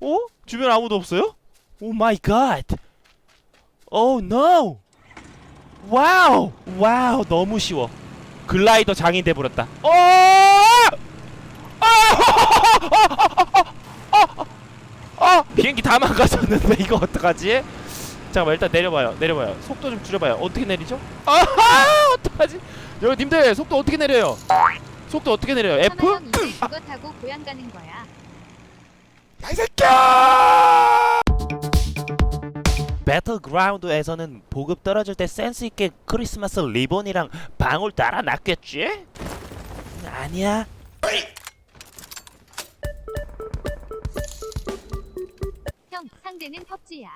어? 주변 아무도 없어요? 오 마이 갓. 오 노. 와우. 와우 너무 쉬워. 글라이더 장인 돼 버렸다. 어! 아! 비행기 다 망가졌는데 이거 어떡하지? 잠깐만 일단 내려봐요. 내려봐요. 속도 좀 줄여봐요. 어떻게 내리죠? 아하! 어떡하지? 여기 님들 속도 어떻게 내려요? 속도 어떻게 내려요? F? 이제 그거 타고 고향 가는 거야. 야, 이 새끼야! 배틀그라운드에서는 보급 떨어질 때 센스 있게 크리스마스 리본이랑 방울 달아놨겠지? 아니야. 형 상대는 펍지야.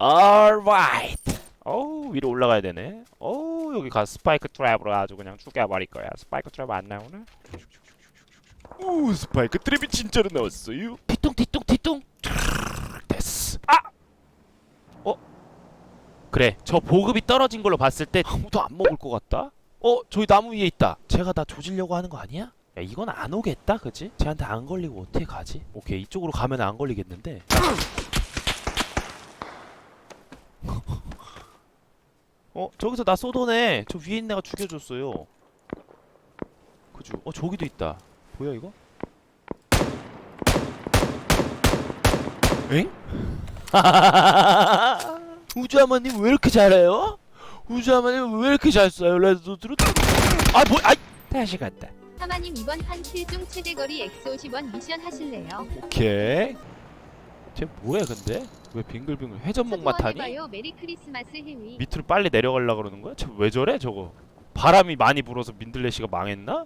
Alright. 어우 위로 올라가야 되네. 어우 여기 가 스파이크 트랩으로 아주 그냥 죽여버릴 거야. 스파이크 트랩 안 나오나? 오 스파이크 트랩이 진짜로 나왔어요. 뒤뚱 뒤뚱 뒤뚱. 됐어. 아. 어? 그래 저 보급이 떨어진 걸로 봤을 때 아무도 안 먹을 것 같다. 어 저기 나무 위에 있다. 제가 다 조지려고 하는 거 아니야? 야 이건 안 오겠다 그지? 쟤한테 안 걸리고 어떻게 가지? 오케이 이쪽으로 가면 안 걸리겠는데 어 저기서 나 쏘더네 저 위에 있는 애가 죽여줬어요 그죠 어 저기도 있다 보여 이거? 엥? 우주하마님 왜 이렇게 잘해요? 우주하마님 왜 이렇게 잘 쏴요 레드도트로 아 뭐, 아이 다시 갔다 하마님 이번 판 킬중 최대 거리 X50원 미션 하실래요? 오케이 쟤 뭐야 근데? 왜 빙글빙글 회전목마 타니? 해봐요. 메리 크리스마스 해위. 밑으로 빨리 내려가려 그러는 거야? 저왜 저래 저거? 바람이 많이 불어서 민들레시가 망했나?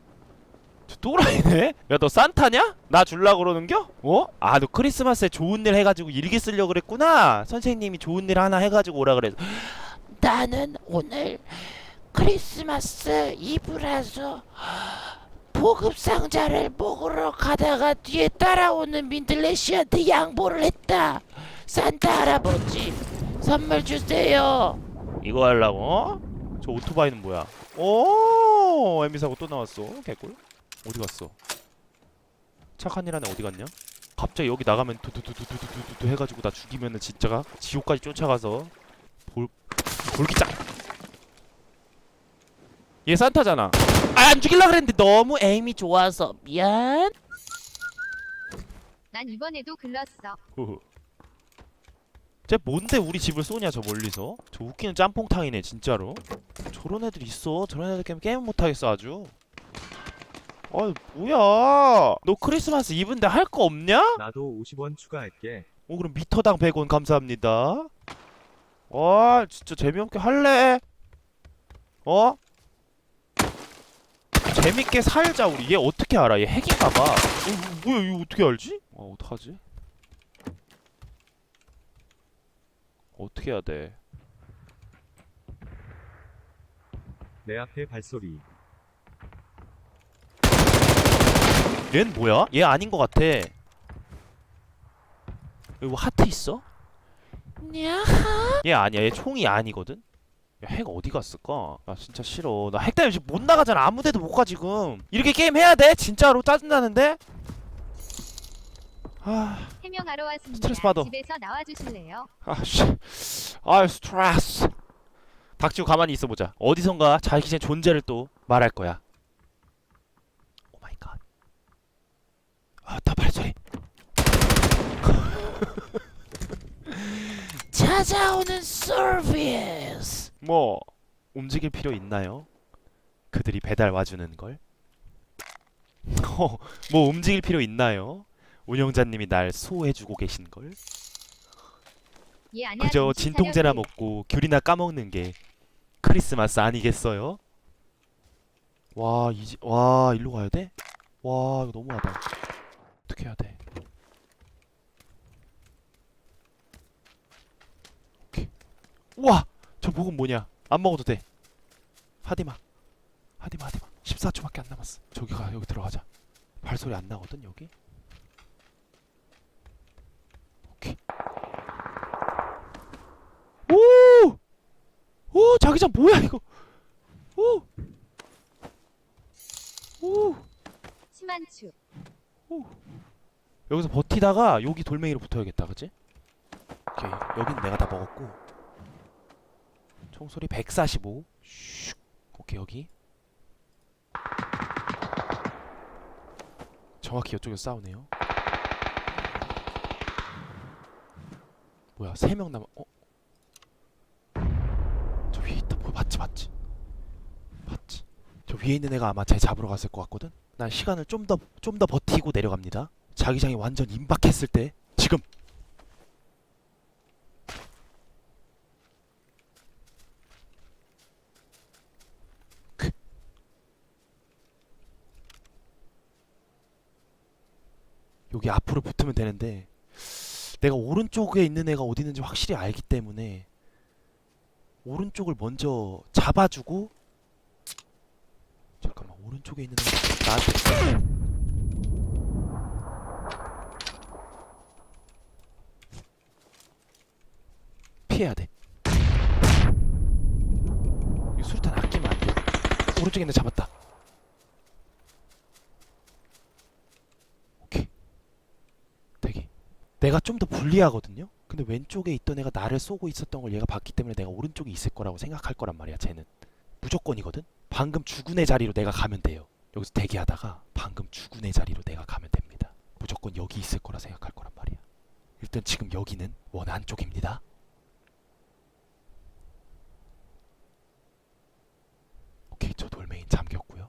저 또라이네? 야 너 산타냐? 나 줄라 그러는겨? 어? 아 너 크리스마스에 좋은 일 해가지고 일기 쓰려 그랬구나 선생님이 좋은 일 하나 해가지고 오라 그래서 나는 오늘 크리스마스 이브라서 보급 상자를 먹으러 가다가 뒤에 따라오는 민들레시한테 양보를 했다. 산타 할아버지 선물 주세요. 이거 하려고? 어? 저 오토바이는 뭐야? 오 에미사고 또 나왔어 개꿀 어디 갔어? 착한 일 하네 어디 갔냐? 갑자기 여기 나가면 두두두두두두두 해가지고 나 죽이면은 진짜가? 지옥까지 쫓아가서? 볼 볼기장 얘 산타잖아. 아 안 죽일라 그랬는데 너무 에임이 좋아서. 미안. 난 이번에도 글렀어. 후후. 쟤 뭔데 우리 집을 쏘냐 저 멀리서? 저 웃기는 짬뽕탕이네 진짜로. 저런 애들 있어? 저런 애들 게임 게임 못하겠어 아주 아이 뭐야 너 크리스마스 이브인데 할 거 없냐? 나도 50원 추가할게. 어 그럼 미터당 100원 감사합니다 와 진짜 재미없게 할래 어? 재밌게 살자 우리 얘 어떻게 알아 얘 핵인가봐 어, 이거 뭐야 이거 어떻게 알지? 아 어떡하지? 어떻게 해야 돼? 내 앞에 발소리. 얘는 뭐야? 얘 아닌 것 같아. 여기 뭐 하트 있어? 얘 아니야. 얘 총이 아니거든. 야, 핵 어디 갔을까? 나 진짜 싫어. 나 핵 때문에 지금 못 나가잖아. 아무 데도 못 가 지금. 이렇게 게임 해야 돼? 진짜로 짜증나는데? 아, 해명하러 왔습니다. 스트레스 받아. 집에서 나와 주실래요? 아, 씨. 아, 스트레스. 닥치고 가만히 있어 보자. 어디선가 자기 의 존재를 또 말할 거야. 오 마이 갓. 아, 나 발소리. 찾아오는 서비스. 뭐 움직일 필요 있나요? 그들이 배달 와주는 걸? 어, 뭐 움직일 필요 있나요? 운영자님이 날 수호해주고 계신 걸? 얘 아니야. 그저 진통제나. 먹고 귤이나 까먹는 게 크리스마스 아니겠어요? 와 이제 와 일로 가야 돼? 와 이거 너무하다. 어떻게 해야 돼? 오케이. 우와 저 복은 뭐냐? 안 먹어도 돼. 하디마 하디마 하디마 14초밖에 안 남았어. 저기 가 여기 들어가자. 발소리 안 나거든 여기. 오케이. 오! 오, 자기장 뭐야 이거? 오! 오! 심한추. 후. 여기서 버티다가 여기 돌멩이로 붙어야겠다 그치? 오케이 여긴 내가 다 먹었고 총소리 145 슉. 오케이 여기. 정확히 이쪽에서 싸우네요. 뭐야 세명 남아 어? 저 위에 있다. 뭐 맞지 맞지? 맞지. 저 위에 있는 애가 아마 쟤 잡으러 갔을 것 같거든? 난 시간을 좀 더 좀 더 버티고 내려갑니다. 자기장이 완전 임박했을 때 지금 여기 앞으로 붙으면 되는데 내가 오른쪽에 있는 애가 어디 있는지 확실히 알기 때문에 오른쪽을 먼저 잡아주고 잠깐만 오른쪽에 있는 애가 나한테 피해야 돼. 이 수류탄 아끼면 안 돼. 오른쪽에 있는 애 잡았다. 오케이. 되게. 내가 좀 더 불리하거든요. 근데 왼쪽에 있던 애가 나를 쏘고 있었던 걸 얘가 봤기 때문에 내가 오른쪽에 있을 거라고 생각할 거란 말이야. 쟤는 무조건이거든. 방금 죽은 애 자리로 내가 가면 돼요. 여기서 대기하다가 방금 죽은 애 자리로 내가 가면 됩니다. 무조건 여기 있을 거라 생각할 거란 말이야. 일단 지금 여기는 원 안쪽입니다. 오케이 저 돌멩이 잠겼고요.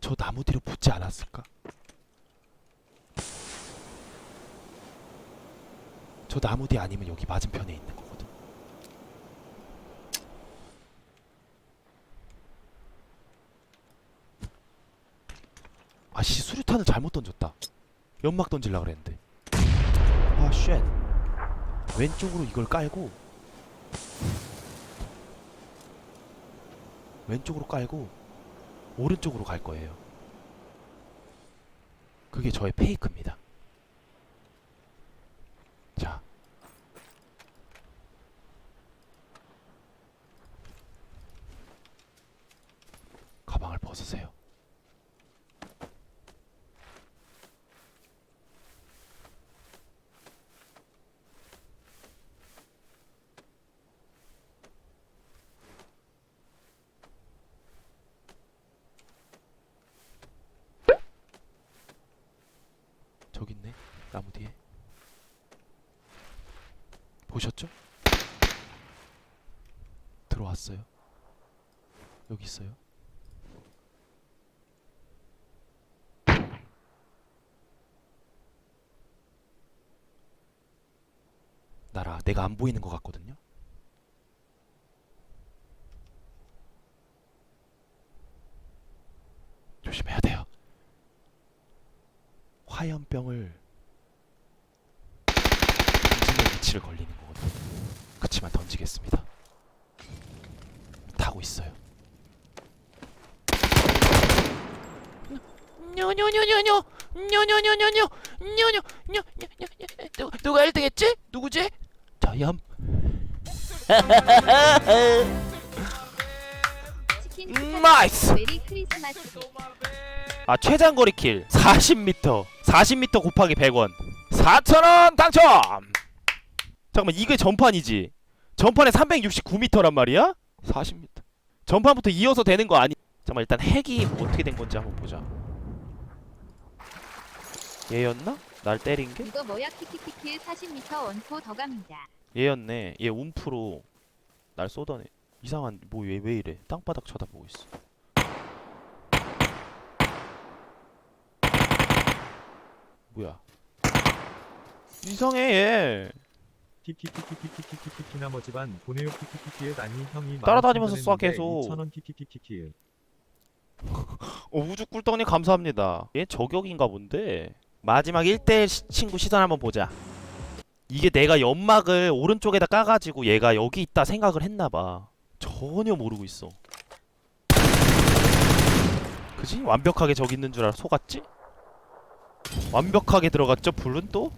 저 나무 뒤로 붙지 않았을까? 저 나무 뒤 아니면 여기 맞은편에 있는 거거든. 아씨 수류탄을 잘못 던졌다. 연막 던질라 그랬는데. 아 쉣. 왼쪽으로 이걸 깔고 왼쪽으로 깔고 오른쪽으로 갈 거예요. 그게 저의 페이크입니다. 자. 가방을 벗으세요. 저기 있네. 나무 뒤에. 보셨죠? 들어왔어요. 여기 있어요. 나라 내가 안 보이는 것 같거든요. 조심해야 돼요. 화염병을 위치를 걸리는 거거든요. 그치만 던지겠습니다. 타고 있어요. 뇨뇨뇨뇨뇨 뇨뇨뇨뇨뇨 뇨뇨뇨뇨뇨 누 누가 1등 했지? 누구지? 저염 음, 나이스! 메리 크리스마스. 아 최장거리 킬 40m 40m 곱하기 100원 4,000원 당첨 잠깐만 이게 전판이지. 전판에 369m란 말이야? 40m 전판부터 이어서 되는 거 아니? 잠깐만 일단 핵이 어떻게 된 건지 한번 보자. 얘였나? 날 때린 게? 이거 뭐야? 키키키키 40m 원포 더 갑니다. 얘였네. 얘 움프로 날애 이상한 뭐왜 왜 이래? 땅바닥 쳐다보고 있어. 뭐야? 이상해 얘 키키키키키키키키키 나머지 반 보내요 키키키키에 아니 형이 따라다니면서 쏴, 계속. 2,000원 키키키키키 어, 우주 꿀떡님 감사합니다. 얘 저격인가 본데. 마지막 1대1 친구 시선 한번 보자. 이게 내가 연막을 오른쪽에다 까가지고 얘가 여기 있다 생각을 했나봐. 전혀 모르고 있어. 그지? 완벽하게 저기 있는 줄 알아 속았지? 완벽하게 들어갔죠? 불은 또?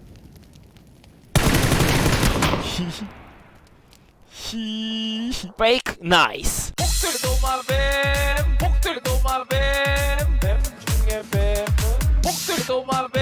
Break nice. 목소리도 마뱀 목소리도 마뱀 뱀 중에 뱀은 목소리도 마뱀